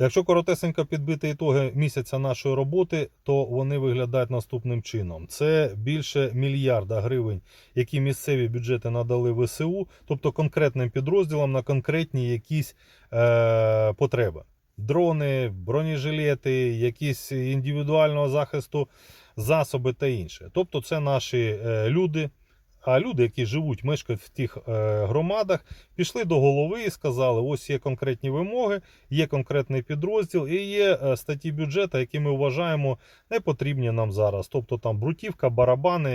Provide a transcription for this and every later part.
Якщо коротесенько підбити ітоги місяця нашої роботи, то вони виглядають наступним чином: це більше мільярда гривень, які місцеві бюджети надали ВСУ, тобто конкретним підрозділам на конкретні якісь е, потреби. Дрони, бронежилети, якісь індивідуального захисту засоби та інше. Тобто, це наші е, люди. А люди, які живуть, мешкають в тих е, громадах, пішли до голови і сказали: ось є конкретні вимоги, є конкретний підрозділ і є е, статті бюджету, які ми вважаємо не потрібні нам зараз. Тобто там брутівка, барабани,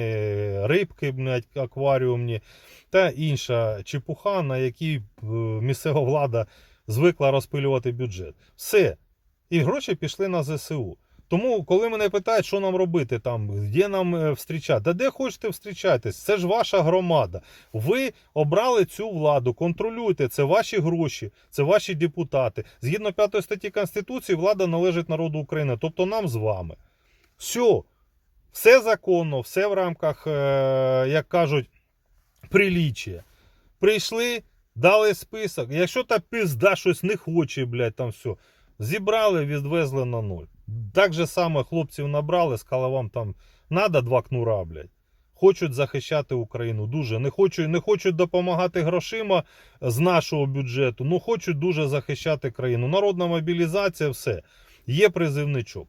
рибки, акваріумні та інша чепуха, на якій е, місцева влада звикла розпилювати бюджет. Все. І гроші пішли на ЗСУ. Тому, коли мене питають, що нам робити, там, де нам е, встрічати, да де хочете встрічатись, це ж ваша громада. Ви обрали цю владу, контролюйте, це ваші гроші, це ваші депутати. Згідно 5 статті Конституції, влада належить народу України, тобто нам з вами. Все, все законно, все в рамках, е, як кажуть, приліччя. Прийшли, дали список. Якщо та пизда щось не хоче, блядь, там все. Зібрали, відвезли на нуль. Так же саме хлопців набрали, сказали вам там надо два кнура, блядь. Хочуть захищати Україну дуже. Не хочуть, не хочуть допомагати грошима з нашого бюджету, ну хочуть дуже захищати країну. Народна мобілізація, все. Є призивничок.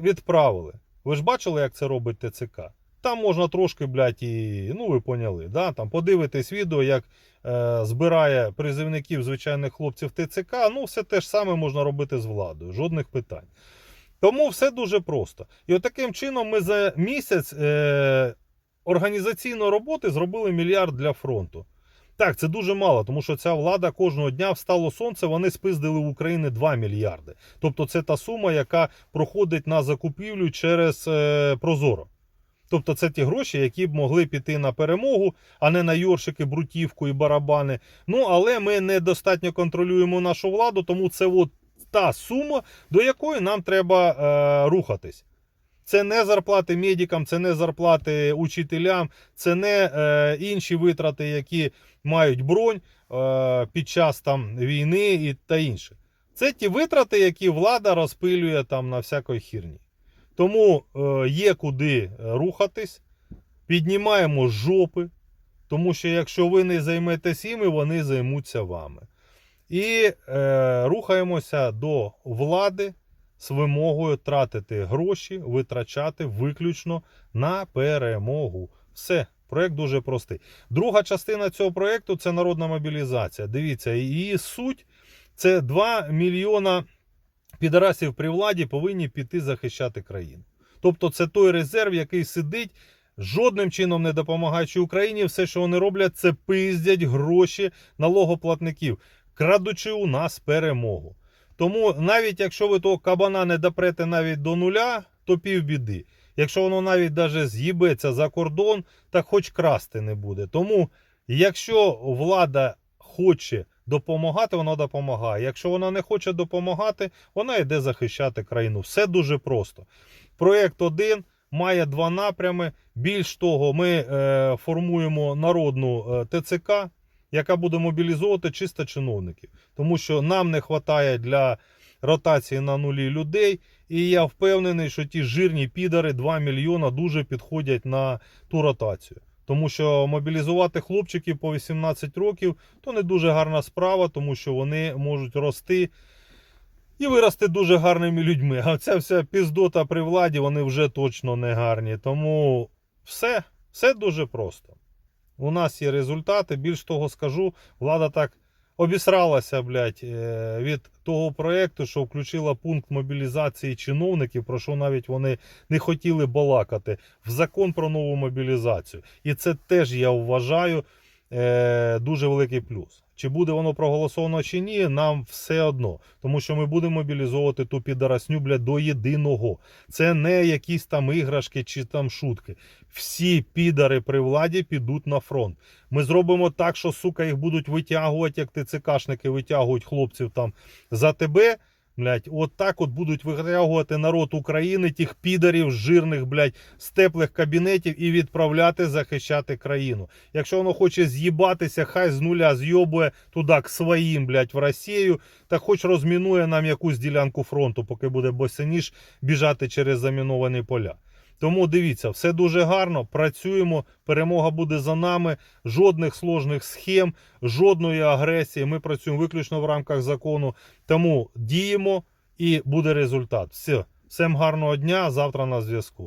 Відправили. Ви ж бачили, як це робить ТЦК? Там можна трошки, блядь, і. Ну, ви поняли, да? Там подивитись відео, як е, збирає призивників звичайних хлопців ТЦК. Ну, все те ж саме можна робити з владою, жодних питань. Тому все дуже просто. І от таким чином ми за місяць е, організаційної роботи зробили мільярд для фронту. Так, це дуже мало, тому що ця влада кожного дня встало сонце, вони спиздили в Україні 2 мільярди. Тобто це та сума, яка проходить на закупівлю через е, Прозоро. Тобто це ті гроші, які б могли піти на перемогу, а не на йоршики, брутівку і барабани. Ну, але ми недостатньо контролюємо нашу владу, тому це от та сума, до якої нам треба е, рухатись. Це не зарплати медикам, це не зарплати учителям, це не е, інші витрати, які мають бронь е, під час там війни і та інше. Це ті витрати, які влада розпилює там на всякої хірні. Тому е, є куди рухатись, піднімаємо жопи, тому що якщо ви не займетесь іми, вони займуться вами. І е, рухаємося до влади з вимогою тратити гроші, витрачати виключно на перемогу. Все, проект дуже простий. Друга частина цього проекту це народна мобілізація. Дивіться, її суть це 2 мільйона підарасів при владі повинні піти захищати країну. Тобто, це той резерв, який сидить. Жодним чином не допомагаючи Україні, все, що вони роблять, це пиздять гроші налогоплатників, крадучи у нас перемогу. Тому навіть якщо ви того кабана не допрете навіть до нуля, то півбіди. Якщо воно навіть даже з'їбеться за кордон, так хоч красти не буде. Тому, якщо влада хоче допомагати, вона допомагає. Якщо вона не хоче допомагати, вона йде захищати країну. Все дуже просто. Проєкт 1 має два напрями. Більш того, ми е, формуємо народну е, ТЦК, яка буде мобілізовувати чисто чиновників. Тому що нам не вистачає для ротації на нулі людей. І я впевнений, що ті жирні підари 2 мільйона дуже підходять на ту ротацію. Тому що мобілізувати хлопчиків по 18 років то не дуже гарна справа, тому що вони можуть рости і вирости дуже гарними людьми. А ця вся піздота при владі, вони вже точно не гарні. Тому все, все дуже просто. У нас є результати. Більш того скажу, влада так обісралася, блядь, е, від того проєкту, що включила пункт мобілізації чиновників, про що навіть вони не хотіли балакати, в закон про нову мобілізацію. І це теж я вважаю е, дуже великий плюс. Чи буде воно проголосовано чи ні, нам все одно. Тому що ми будемо мобілізовувати ту підарасню, блядь, до єдиного. Це не якісь там іграшки чи там шутки. Всі підари при владі підуть на фронт. Ми зробимо так, що сука їх будуть витягувати, як ТЦКшники витягують хлопців там за тебе. Блядь, от так от будуть витягувати народ України, тих підарів, жирних, блять, з теплих кабінетів і відправляти захищати країну. Якщо воно хоче з'їбатися, хай з нуля з'йобує туди к своїм, блять, в Росію, та хоч розмінує нам якусь ділянку фронту, поки буде босяніж біжати через заміновані поля. Тому дивіться, все дуже гарно. Працюємо. Перемога буде за нами. Жодних сложних схем, жодної агресії. Ми працюємо виключно в рамках закону. Тому діємо і буде результат. Все. Всім гарного дня. Завтра на зв'язку.